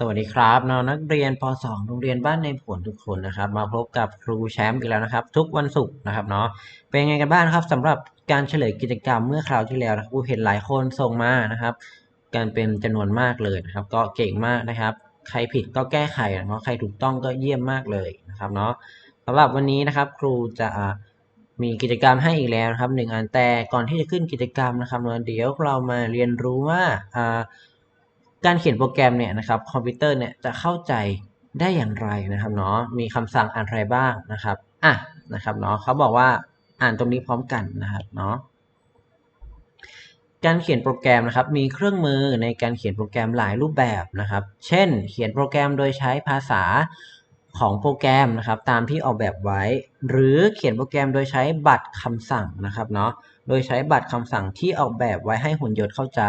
สวัสดีครับน้องนักเรียนป .2 โรงเรียนบ้านในผลทุกคนนะครับ มาพบกับครูแชมป์อีกแล้วนะครับ ทุกวันศุกร์นะครับเนาะเป็นไงกันบ้างครับสำหรับการเฉลยกิจกรรมเมื่อคราวที่แล้วนะครับเห็นหลายคนส่งมานะครับ การเป็นจำนวนมากเลยนะครับ ก็เก่งมากนะครับ ใครผิดก็แก้ไขนะครับใครถูกต้องก็เยี่ยมมากเลยนะครับเนาะสำหรับวันนี้นะครับ ครูจะมีกิจกรรมให้อีกแล้วนะครับหนึ่งอันแต่ก่อนที่จะขึ้นกิจกรรมนะครับเดี๋ยวเรามาเรียนรู้ว่าอ่า การเขียนโปรแกรมเนี่ยนะครับคอมพิวเตอร์เนี่ยจะเข้าใจได้อย่างไรนะครับเนาะมีคำสั่งอะไรบ้างนะครับอะนะครับเนาะเขาบอกว่าอ่านตรงนี้พร้อมกันนะครับเนาะการเขียนโปรแกรมนะครับมีเครื่องมือในการเขียนโปรแกรมหลายรูปแบบนะครับ เช่น เขียนโปรแกรมโดยใช้ภาษาของโปรแกรมนะครับ ตามที่ออกแบบไว้ หรือเขียนโปรแกรมโดยใช้บัตรคำสั่งนะครับเนาะ โดยใช้บัตรคำสั่งที่ออกแบบไว้ให้หุ่นยนต์เข้าใจ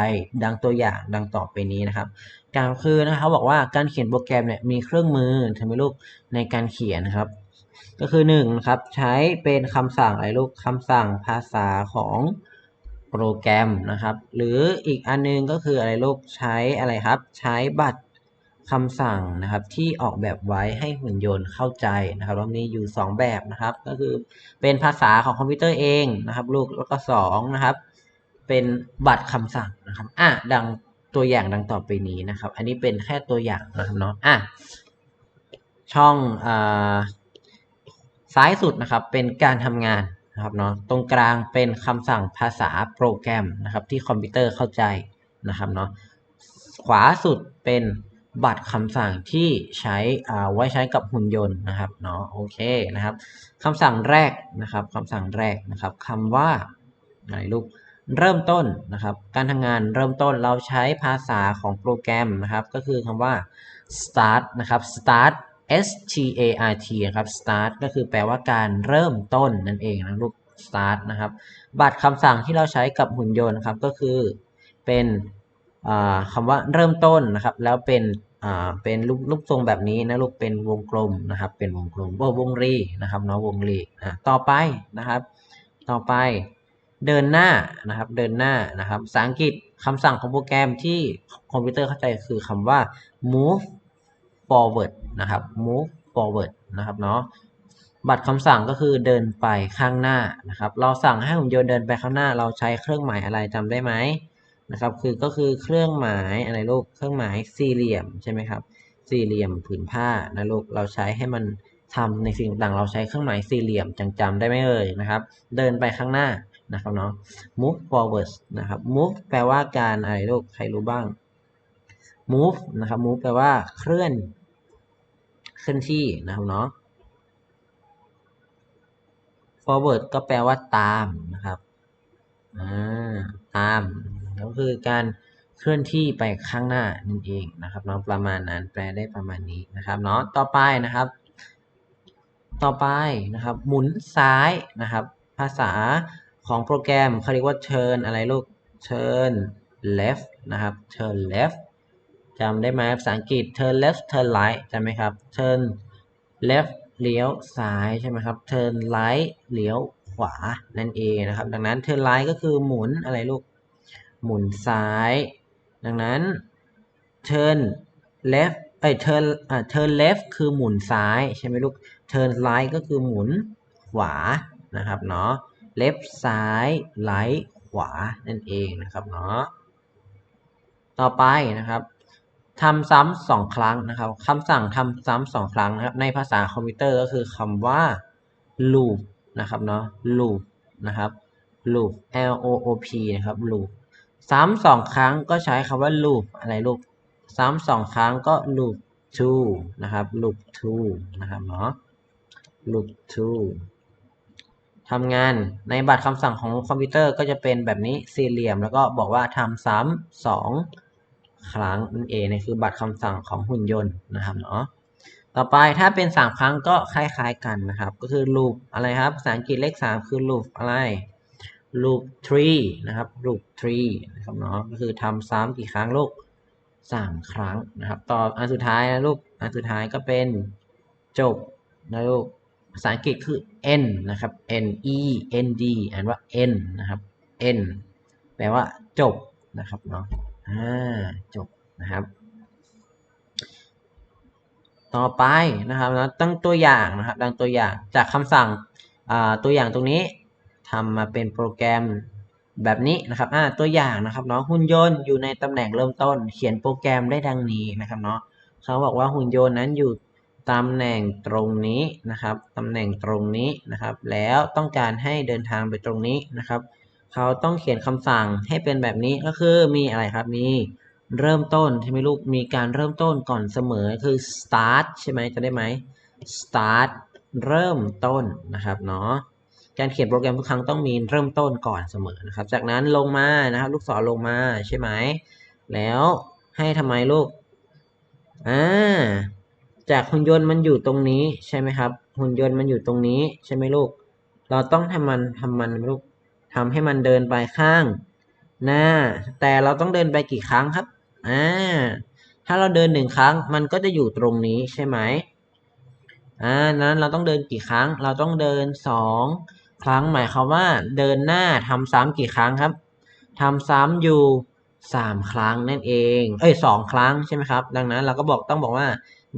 ดังตัวอย่างดังต่อไปนี้นะครับการคือนะครับบอกว่าการเขียนโปรแกรมเนี่ยมีเครื่องมือทำไมลูกในการเขียนนะครับก็คือ1นนะครับใช้เป็นคำสั่งอะไรลูกคำสั่งภาษาของโปรแกรมนะครับ หรืออีกอันนึงก็คืออะไรลูกใช้อะไรครับ ใช้บัตร คำสั่งนะครับที่ออกแบบไว้ให้หุ่นยนต์เข้าใจนะครับว่ามีอยู่ 2 แบบนะครับ ก็คือเป็นภาษาของคอมพิวเตอร์เองนะครับ ลูกแล้วก็2นะครับ เป็นบัตรคำสั่งนะครับอะดังตัวอย่างดังต่อไปนี้นะครับ อันนี้เป็นแค่ตัวอย่างนะครับเนาะอะช่องอ่าซ้ายสุดนะครับเป็นการทำงานนะครับเนาะตรงกลางเป็นคำสั่งภาษาโปรแกรมนะครับ ที่คอมพิวเตอร์เข้าใจนะครับเนาะขวาสุดเป็น บัตรคำสั่งที่ใช้ไว้ใช้กับหุ่นยนต์นะครับเนาะโอเคนะครับคำสั่งแรกนะครับคำสั่งแรกนะครับคำว่าอะไรลูกเริ่มต้นนะครับ การทำงานเริ่มต้นเราใช้ภาษาของโปรแกรมนะครับ ก็คือคำว่า start นะครับ start S T A R T นะครับ start ก็คือแปลว่าการเริ่มต้นนั่นเองนะลูก start นะครับ บัตรคำสั่งที่เราใช้กับหุ่นยนต์นะครับก็คือเป็นคำว่าเริ่มต้นนะครับ แล้วเป็น เป็นรูปรูปทรงแบบนี้นะลูกเป็นวงกลมนะครับ เป็นวงกลมโอ้วงรีนะครับเนาะวงรีอะต่อไปนะครับ ต่อไปเดินหน้านะครับ เดินหน้านะครับภาษาอังกฤษคำสั่งของโปรแกรมที่คอมพิวเตอร์เข้าใจคือคำว่า move forward นะครับ move forward นะครับเนาะบัตรคำสั่งก็คือเดินไปข้างหน้านะครับ เราสั่งให้หุ่นยนต์เดินไปข้างหน้า เราใช้เครื่องหมายอะไรจำได้ไหม นะครับคือก็คือเครื่องหมายอะไรลูกเครื่องหมายสี่เหลี่ยมใช่ไหมครับสี่เหลี่ยมผืนผ้านะลูกเราใช้ให้มันทำในสิ่งต่างเราใช้เครื่องหมายสี่เหลี่ยมจังจำได้ไหมเอ่ยนะครับ เดินไปข้างหน้านะครับเนาะ move forward นะครับ move แปลว่าการอะไรลูกใครรู้บ้าง move นะครับ move แปลว่าเคลื่อน เคลื่อนที่นะครับเนาะ forward ก็แปลว่าตามนะครับ อ่า ตาม ก็คือการเคลื่อนที่ไปข้างหน้านั่นเองนะครับเนาะประมาณนั้นแปลได้ประมาณนี้นะครับเนาะต่อไปนะครับ ต่อไปนะครับ หมุนซ้ายนะครับ ภาษาของโปรแกรมเขาเรียกว่า turn อะไรลูก turn left นะครับ turn left จำได้ไหมภาษาอังกฤษ turn left turn right จำไหมครับ turn left เลี้ยวซ้ายใช่ไหมครับ turn right เลี้ยวขวานั่นเองนะครับ ดังนั้น turn right ก็คือหมุนอะไรลูก หมุนซ้าย ดังนั้น turn left เอ้ย turn อ่า turn left คือหมุนซ้าย ใช่ไหมลูก turn right ก็คือหมุนขวานะครับเนาะ left ซ้าย right ขวานั่นเองนะครับเนาะต่อไปนะครับทำซ้ำสองครั้งนะครับคำสั่งทำซ้ำสองครั้งนะครับ ในภาษาคอมพิวเตอร์ก็คือคำว่า loop นะครับเนาะ loop นะครับ loop L O O P นะครับ loop ซ้ำสองครั้งก็ใช้คำว่า loop อะไรลูกซ้ำสองครั้งก็ loop to นะครับ loop to นะครับเนาะ loop to ทำงานในบัตรคำสั่งของคอมพิวเตอร์ก็จะเป็นแบบนี้สี่เหลี่ยม แล้วก็บอกว่าทำซ้ำสองครั้งนั่นเองนี่คือบัตรคำสั่งของหุ่นยนต์นะครับเนาะต่อไปถ้าเป็นสามครั้งก็คล้าย ๆ กันนะครับ ก็คือ loop อะไรครับภาษาอังกฤษเลขสามคือ loop อะไร loop three นะครับ loop three นะครับเนาะก็คือทำซ้ำกี่ครั้งลูกสามครั้งนะครับต่ออันสุดท้ายนะลูกอันสุดท้ายก็เป็นจบนะลูกภาษาอังกฤษคือ n นะครับ n e n d อ่านว่า n นะครับ n แปลว่าจบนะครับเนาะอ่าจบนะครับ ต่อไปนะครับแล้วตั้งตัวอย่างนะครับ ดังตัวอย่างจากคำสั่งอ่าตัวอย่างตรงนี้ ทำมาเป็นโปรแกรมแบบนี้นะครับอ่าตัวอย่างนะครับเนาะหุ่นยนต์อยู่ในตำแหน่งเริ่มต้น เขียนโปรแกรมได้ดังนี้นะครับเนาะเขาบอกว่าหุ่นยนต์นั้นอยู่ตำแหน่งตรงนี้นะครับตำแหน่งตรงนี้นะครับ แล้วต้องการให้เดินทางไปตรงนี้นะครับ เขาต้องเขียนคำสั่งให้เป็นแบบนี้ก็คือมีอะไรครับมีเริ่มต้นใช่ไหมลูกมีการเริ่มต้นก่อนเสมอคือ start ใช่ไหมจะได้ไหม start เริ่มต้นนะครับเนาะ การเขียนโปรแกรมทุกครั้งต้องมีเริ่มต้นก่อนเสมอนะครับ จากนั้นลงมานะครับ ลูกศรลงมาใช่ไหม แล้วให้ทำไมลูก อ่า จากหุ่นยนต์มันอยู่ตรงนี้ใช่ไหมครับ หุ่นยนต์มันอยู่ตรงนี้ใช่ไหมลูก เราต้องทำมันทำมันลูกทำให้มันเดินไปข้างหน้า แต่เราต้องเดินไปกี่ครั้งครับ อ่า ถ้าเราเดินหนึ่งครั้งมันก็จะอยู่ตรงนี้ใช่ไหมอ่า นั้นเราต้องเดินกี่ครั้ง เราต้องเดินสอง ครั้งหมายความว่าเดินหน้าทำซ้ำกี่ครั้งครับทำซ้ำอยู่สามครั้งนั่นเอง เอ้ยสองครั้งใช่ไหมครับ ดังนั้นเราก็บอกต้องบอกว่า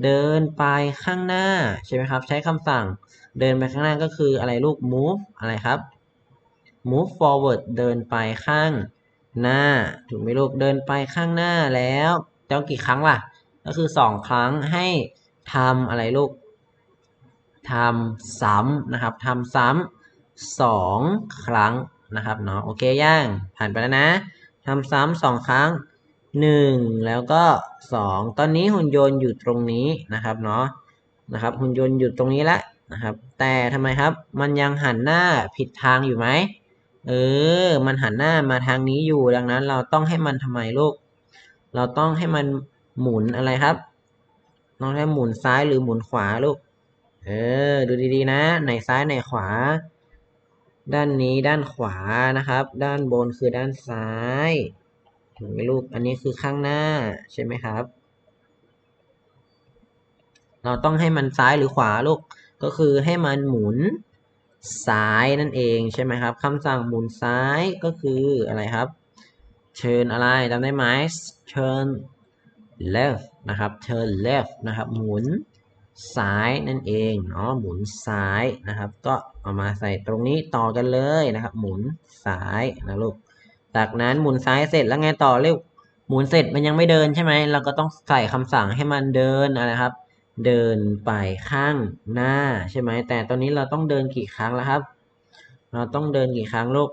เดินไปข้างหน้าใช่ไหมครับ ใช้คำสั่งเดินไปข้างหน้าก็คืออะไรลูก move อะไรครับ move forward เดินไปข้างหน้า ถูกไหมลูกเดินไปข้างหน้าแล้วจะกี่ครั้งล่ะ ก็คือสองครั้งให้ทำอะไรลูกทำซ้ำนะครับทำซ้ำ สองครั้งนะครับเนาะโอเคย่างผ่านไปแล้วนะทำซ้ำสองครั้งหนึ่งแล้วก็สองตอนนี้หุ่นยนต์อยู่ตรงนี้นะครับเนาะนะครับหุ่นยนต์อยู่ตรงนี้แล้วนะครับ แต่ทำไมครับมันยังหันหน้าผิดทางอยู่ไหมเออ มันหันหน้ามาทางนี้อยู่ดังนั้น เราต้องให้มันทำไมลูก เราต้องให้มันหมุนอะไรครับต้องให้หมุนซ้ายหรือหมุนขวาลูก เออ ดูดีๆนะ ไหนซ้ายไหนขวา ด้านนี้ด้านขวานะครับ ด้านบนคือด้านซ้ายถูกไหมลูกอันนี้คือข้างหน้าใช่ไหมครับ เราต้องให้มันซ้ายหรือขวาลูกก็คือให้มันหมุนซ้ายนั่นเองใช่ไหมครับคำสั่งหมุนซ้ายก็คืออะไรครับ turn อะไรจำได้ไหม turn left นะครับ turn left นะครับ หมุน ซ้ายนั่นเองเนาะหมุนซ้ายนะครับ ก็เอามาใส่ตรงนี้ต่อกันเลยนะครับ หมุนซ้ายนะลูกจากนั้นหมุนซ้ายเสร็จแล้วไงต่อเร็วหมุนเสร็จมันยังไม่เดินใช่ไหมเราก็ต้องใส่คำสั่งให้มันเดินอะครับ เดินไปข้างหน้าใช่ไหมแต่ตอนนี้เราต้องเดินกี่ครั้งแล้วครับ เราต้องเดินกี่ครั้งลูก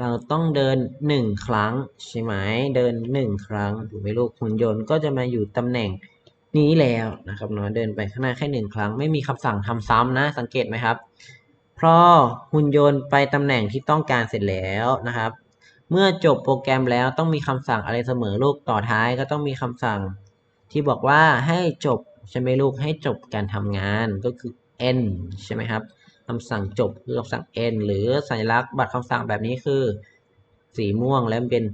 เราต้องเดินหนึ่งครั้งใช่ไหมเดินหนึ่งครั้งถูกไหมลูกหุ่นยนต์ก็จะมาอยู่ตำแหน่ง นี้แล้วนะครับเนาะเดินไปข้างหน้าแค่หนึ่งครั้งไม่มีคำสั่งทำซ้ำนะสังเกตไหมครับ เพราะหุ่นยนต์ไปตำแหน่งที่ต้องการเสร็จแล้วนะครับ เมื่อจบโปรแกรมแล้วต้องมีคำสั่งอะไรเสมอลูกต่อท้ายก็ต้องมีคำสั่ง ที่บอกว่าให้จบใช่ไหมลูกให้จบการทำงานก็คือ end ใช่ไหมครับคำสั่งจบคือคำสั่ง end หรือสัญลักษณ์บัตรคำสั่งแบบนี้คือ สีม่วงแล้วเป็น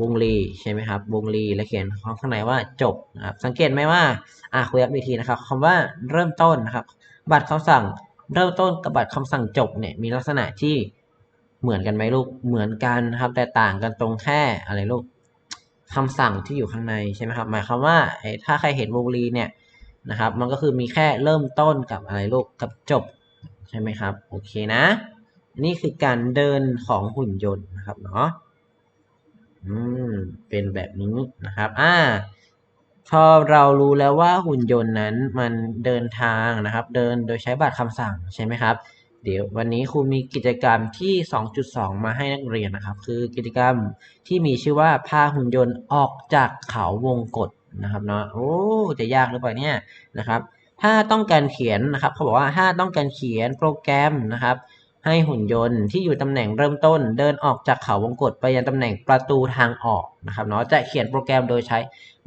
วงรีใช่ไหมครับ วงรีและเขียนข้างในว่าจบนะครับสังเกตไหมว่าอ่าคุยกับวิธีนะครับคำว่าเริ่มต้นนะครับ บัตรคำสั่งเริ่มต้นกับบัตรคำสั่งจบเนี่ยมีลักษณะที่เหมือนกันไหมลูกเหมือนกันครับ แต่ต่างกันตรงแค่อะไรลูกคำสั่งที่อยู่ข้างในใช่ไหมครับหมายความว่าถ้าใครเห็นวงรีเนี่ยนะครับ มันก็คือมีแค่เริ่มต้นกับอะไรลูกกับจบใช่ไหมครับโอเคนะ นี่คือการเดินของหุ่นยนต์นะครับเนาะ อืมเป็นแบบนี้นะครับ อ่า พอเรารู้แล้วว่าหุ่นยนต์นั้นมันเดินทางนะครับ เดินโดยใช้บัตรคำสั่งใช่ไหมครับ เดี๋ยววันนี้ครูมีกิจกรรมที่ 2.2 มาให้นักเรียนนะครับ คือกิจกรรมที่มีชื่อว่าพาหุ่นยนต์ออกจากเขาวงกฏนะครับเนาะโอ้จะยากหรือเปล่าเนี่ยนะครับ ถ้าต้องการเขียนนะครับ เขาบอกว่าถ้าต้องการเขียนโปรแกรมนะครับ ให้หุ่นยนต์ที่อยู่ตำแหน่งเริ่มต้น เดินออกจากเขาวงกฏไปยังตำแหน่งประตูทางออกนะครับเนาะจะเขียนโปรแกรมโดยใช้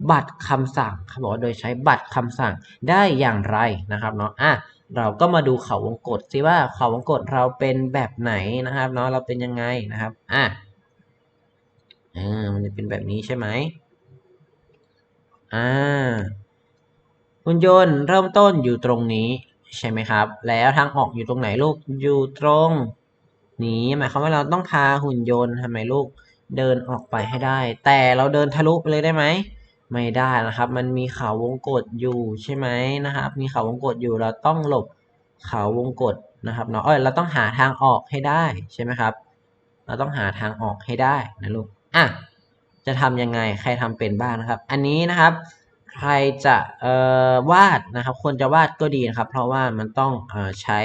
บัตรคำสั่งเขาบอกว่าโดยใช้บัตรคำสั่งได้อย่างไรนะครับเนาะอะเราก็มาดูเขาวงกฏสิว่าเขาวงกฏเราเป็นแบบไหนนะครับเนาะเราเป็นยังไงนะครับอะอ่ามันจะเป็นแบบนี้ใช่ไหมอ่าหุ่นยนต์เริ่มต้นอยู่ตรงนี้ ใช่ไหมครับ แล้วทางออกอยู่ตรงไหนลูกอยู่ตรงนี้หมายความว่าเราต้องพาหุ่นยนต์ทำไมลูกเดินออกไปให้ได้ แต่เราเดินทะลุไปเลยได้ไหมไม่ได้นะครับ มันมีเขาวงกตอยู่ใช่ไหมนะครับ มีเขาวงกตอยู่เราต้องหลบเขาวงกตนะครับเนาะเอ้ยเราต้องหาทางออกให้ได้ใช่ไหมครับ เราต้องหาทางออกให้ได้นะลูกอะจะทำยังไงใครทำเป็นบ้างนะครับ อันนี้นะครับ ใครจะเอ่อวาดนะครับควรจะวาดก็ดีนะครับ เพราะว่ามันต้องเอ่อใช้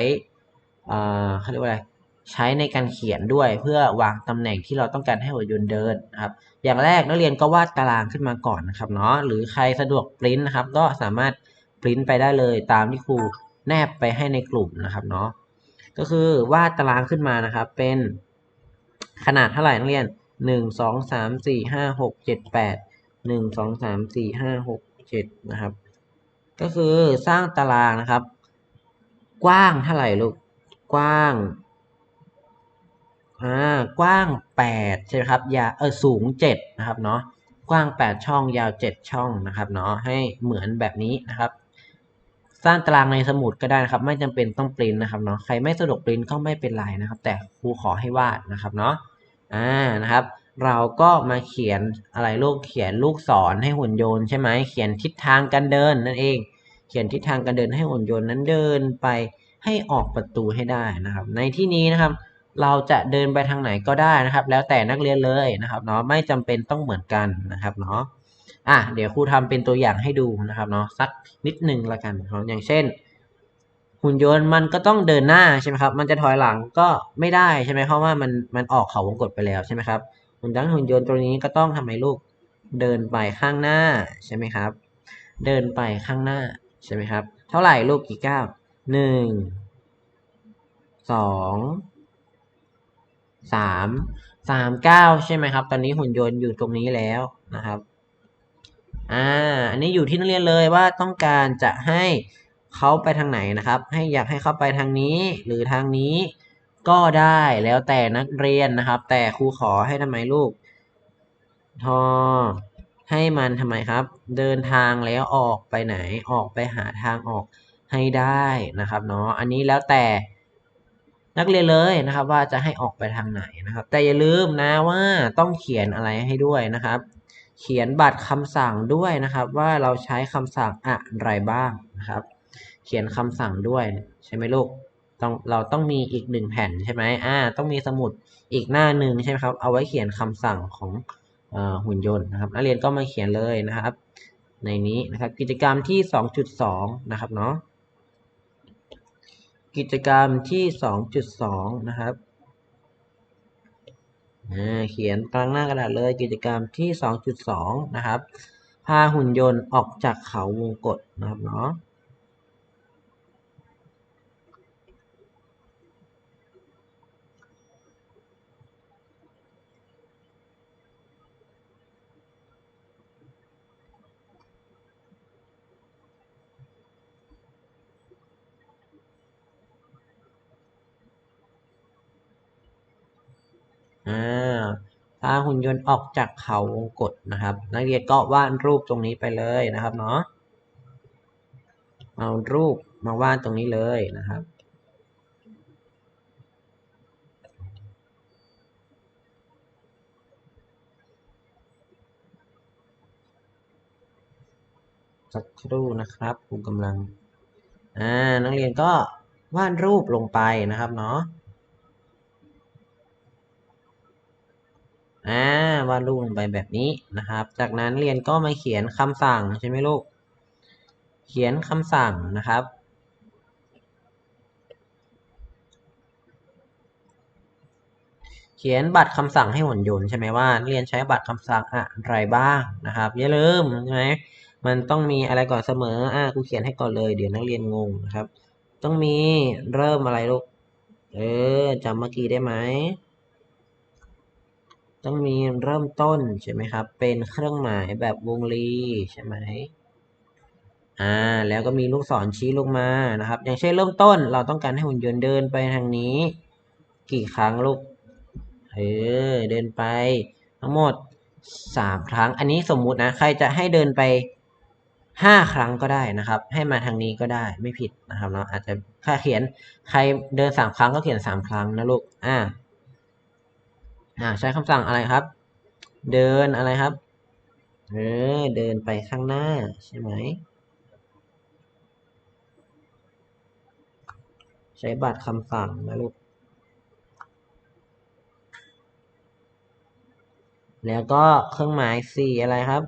เอ่อเขาเรียกว่าอะไรใช้ในการเขียนด้วยเพื่อวางตำแหน่งที่เราต้องการให้หุ่นยนต์เดินนะครับ อย่างแรกนักเรียนก็วาดตารางขึ้นมาก่อนนะครับเนาะหรือใครสะดวกปริ้นนะครับ ก็สามารถปริ้นไปได้เลยตามที่ครูแนบไปให้ในกลุ่มนะครับเนาะก็คือวาดตารางขึ้นมานะครับ เป็นขนาดเท่าไหร่นักเรียนหนึ่งสองสามสี่ห้าหกเจ็ดแปดหนึ่งสองสามสี่ห้าหก เจ็ดนะครับ ก็คือสร้างตารางนะครับ กว้างเท่าไหร่ลูกกว้างอ่ากว้างแปดใช่ไหมครับยาวเออสูงเจ็ดนะครับเนาะกว้างแปดช่องยาวเจ็ดช่องนะครับเนาะให้เหมือนแบบนี้นะครับ สร้างตารางในสมุดก็ได้นะครับ ไม่จำเป็นต้องปริ้นนะครับเนาะใครไม่สะดวกปริ้นก็ไม่เป็นไรนะครับ แต่ครูขอให้วาดนะครับเนาะอ่านะครับ เราก็มาเขียนอะไรลูกเขียนลูกศรให้หุ่นยนต์ใช่ไหมเขียนทิศทางการเดินนั่นเอง เขียนทิศทางการเดินให้หุ่นยนต์นั้นเดินไปให้ออกประตูให้ได้นะครับ ในที่นี้นะครับ เราจะเดินไปทางไหนก็ได้นะครับ แล้วแต่นักเรียนเลยนะครับเนาะไม่จำเป็นต้องเหมือนกันนะครับเนาะอะเดี๋ยวครูทำเป็นตัวอย่างให้ดูนะครับเนาะสักนิดหนึ่งละกันครับอย่างเช่น หุ่นยนต์มันก็ต้องเดินหน้าใช่ไหมครับ มันจะถอยหลังก็ไม่ได้ใช่ไหมเพราะว่ามันมันออกเขาวงกตไปแล้วใช่ไหมครับ หุ่นยนต์หุ่นยนต์ตัวนี้ก็ต้องทำให้ลูกเดินไปข้างหน้าใช่ไหมครับ เดินไปข้างหน้าใช่ไหมครับ เท่าไหร่ลูกกี่ก้าวหนึ่งสองสามสามเก้าใช่ไหมครับ ตอนนี้หุ่นยนต์อยู่ตรงนี้แล้วนะครับอ่าอันนี้อยู่ที่นักเรียนเลยว่าต้องการจะให้เขาไปทางไหนนะครับ ให้อยากให้เขาไปทางนี้หรือทางนี้ ก็ได้แล้วแต่นักเรียนนะครับ แต่ครูขอให้ทำไมลูกทอให้มันทำไมครับ เดินทางแล้วออกไปไหนออกไปหาทางออกให้ได้นะครับเนาะอันนี้แล้วแต่นักเรียนเลยนะครับ ว่าจะให้ออกไปทางไหนนะครับ แต่อย่าลืมนะว่าต้องเขียนอะไรให้ด้วยนะครับ เขียนบัตรคำสั่งด้วยนะครับ ว่าเราใช้คำสั่งอะไรบ้างนะครับ เขียนคำสั่งด้วยใช่ไหมลูก ต้องเราต้องมีอีกหนึ่งแผ่นใช่ไหมอ่า ต้องมีสมุดอีกหน้าหนึ่งใช่ไหมครับ เอาไว้เขียนคำสั่งของหุ่นยนต์นะครับ นักเรียนก็มาเขียนเลยนะครับ ในนี้นะครับ กิจกรรมที่ 2.2 นะครับเนาะ กิจกรรมที่ 2.2 นะครับเขียนกลางหน้ากระดาษเลยกิจกรรมที่ 2.2 นะครับ พาหุ่นยนต์ออกจากเขาวงกตนะครับเนาะ อ่าพาหุ่นยนต์ออกจากเขาวงกตนะครับ นักเรียนก็วาดรูปตรงนี้ไปเลยนะครับเนาะเอารูปมาวาดตรงนี้เลยนะครับสักครู่นะครับครูกำลัง อ่า นักเรียนก็วาดรูปลงไปนะครับเนาะ อ่าวาดรูปลงไปแบบนี้นะครับ จากนั้นเรียนก็มาเขียนคำสั่งใช่ไหมลูก เขียนคำสั่งนะครับ เขียนบัตรคำสั่งให้หุ่นยนต์ใช่ไหมว่าเรียนใช้บัตรคำสั่งอะไรบ้างนะครับอย่าลืมใช่ไหมมันต้องมีอะไรก่อนเสมออ่ากูเขียนให้ก่อนเลยเดี๋ยวนักเรียนงงนะครับ ต้องมีเริ่มอะไรลูก เออจำเมื่อกี้ได้ไหม ต้องมีเริ่มต้นใช่ไหมครับ เป็นเครื่องหมายแบบวงรีใช่ไหมอ่าแล้วก็มีลูกศรชี้ลงมานะครับ อย่างเช่นเริ่มต้น เราต้องการให้หุ่นยนต์เดินไปทางนี้ กี่ครั้งลูกเออเดินไป ทั้งหมดสามครั้ง อันนี้สมมุตินะ ใครจะให้เดินไปห้าครั้งก็ได้นะครับ ให้มาทางนี้ก็ได้ไม่ผิดนะครับเนาะอาจจะถ้าเขียนใครเดินสามครั้งก็เขียนสามครั้งนะลูกอ่า อ่าใช้คำสั่งอะไรครับ เดินอะไรครับ เออ เดินไปข้างหน้าใช่ไหม ใช้บัตรคำสั่งนะลูก แล้วก็เครื่องหมายสี่อะไรครับ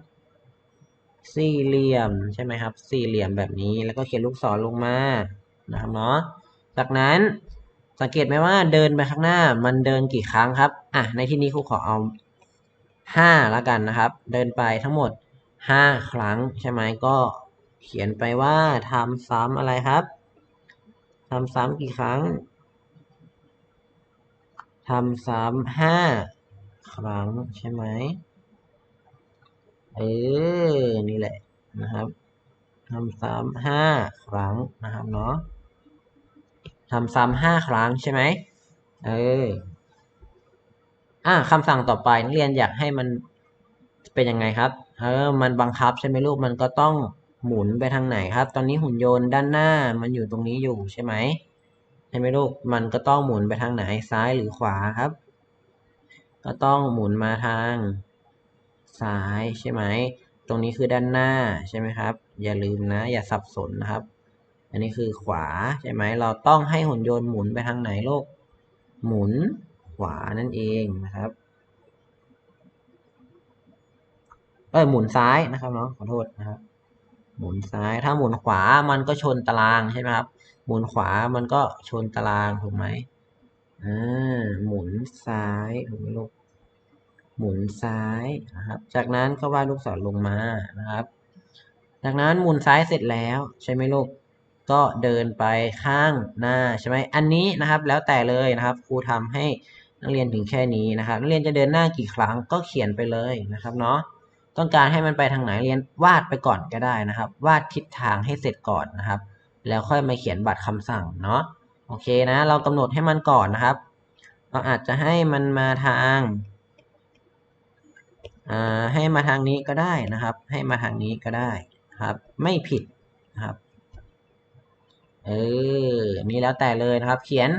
สี่เหลี่ยมใช่ไหมครับ สี่เหลี่ยมแบบนี้ แล้วก็เขียนลูกศรลงมานะครับเนาะ จากนั้น สังเกตไหมว่าเดินไปข้างหน้ามันเดินกี่ครั้งครับ อะ ในที่นี้ครูขอเอาห้าแล้วกันนะครับ เดินไปทั้งหมดห้าครั้งใช่ไหมก็เขียนไปว่าทำซ้ำอะไรครับทำซ้ำกี่ครั้งทำซ้ำห้าครั้งใช่ไหมเออ นี่แหละนะครับทำซ้ำห้าครั้งนะครับเนาะ ทำซ้ำห้าครั้งใช่ไหมเอออ่าคำสั่งต่อไปนักเรียนอยากให้มันเป็นยังไงครับ เออ มันบังคับใช่ไหมลูกมันก็ต้องหมุนไปทางไหนครับ ตอนนี้หุ่นยนต์ด้านหน้ามันอยู่ตรงนี้อยู่ใช่ไหมใช่ไหมลูกมันก็ต้องหมุนไปทางไหนซ้ายหรือขวาครับ ก็ต้องหมุนมาทางซ้ายใช่ไหมตรงนี้คือด้านหน้าใช่ไหมครับ อย่าลืมนะ อย่าสับสนนะครับ อันนี้คือขวาใช่ไหมเราต้องให้หุ่นยนต์หมุนไปทางไหนลูกหมุนขวานั่นเองนะครับเอ้ยหมุนซ้ายนะครับเนาะขอโทษนะครับ หมุนซ้ายถ้าหมุนขวามันก็ชนตารางใช่ไหมครับหมุนขวามันก็ชนตารางถูกไหมอ่าหมุนซ้ายถูกไหมลูกหมุนซ้ายนะครับ จากนั้นก็วาดลูกศรลงมานะครับ จากนั้นหมุนซ้ายเสร็จแล้วใช่ไหมลูก ก็เดินไปข้างหน้าใช่ไหมอันนี้นะครับแล้วแต่เลยนะครับครูทำให้นักเรียนถึงแค่นี้นะครับนักเรียนจะเดินหน้ากี่ครั้งก็เขียนไปเลยนะครับเนาะต้องการให้มันไปทางไหนเรียนวาดไปก่อนก็ได้นะครับ วาดทิศทางให้เสร็จก่อนนะครับ แล้วค่อยมาเขียนบัตรคำสั่งเนาะโอเคนะ เรากำหนดให้มันก่อนนะครับ เราอาจจะให้มันมาทางอ่าให้มาทางนี้ก็ได้นะครับ ให้มาทางนี้ก็ได้ครับ ไม่ผิดนะครับ เออนี่แล้วแต่เลยนะครับ เขียน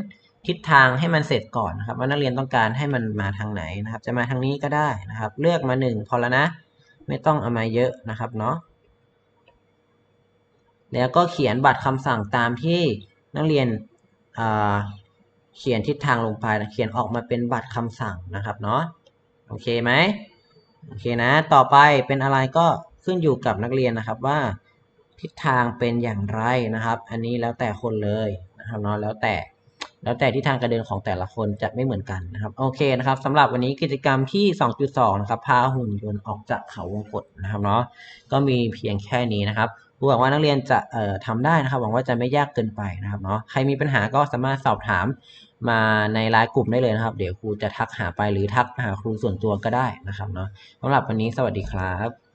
ทิศทางให้มันเสร็จก่อนนะครับ ว่านักเรียนต้องการให้มันมาทางไหนนะครับ จะมาทางนี้ก็ได้นะครับ เลือกมาหนึ่งพอแล้วนะ ไม่ต้องเอามาเยอะนะครับเนาะแล้วก็เขียนบัตรคำสั่งตามที่นักเรียนเขียนทิศทางลงไปนะเขียนออกมาเป็นบัตรคำสั่งนะครับเนาะโอเคไหมโอเคนะ ต่อไปเป็นอะไรก็ขึ้นอยู่กับนักเรียนนะครับว่า ทิศทางเป็นอย่างไรนะครับ อันนี้แล้วแต่คนเลยนะครับเนาะแล้วแต่แล้วแต่ทิศทางการเดินของแต่ละคนจะไม่เหมือนกันนะครับ โอเคนะครับสำหรับวันนี้กิจกรรมที่ 2.2 นะครับ พาหุ่นยนต์ออกจากเขาวงกตนะครับเนาะก็มีเพียงแค่นี้นะครับหวังว่านักเรียนจะเอ่อทำได้นะครับ หวังว่าจะไม่ยากเกินไปนะครับเนาะใครมีปัญหาก็สามารถสอบถามมาในไลน์กลุ่มได้เลยนะครับ เดี๋ยวครูจะทักหาไปหรือทักหาครูส่วนตัวก็ได้นะครับเนาะสำหรับวันนี้สวัสดีครับ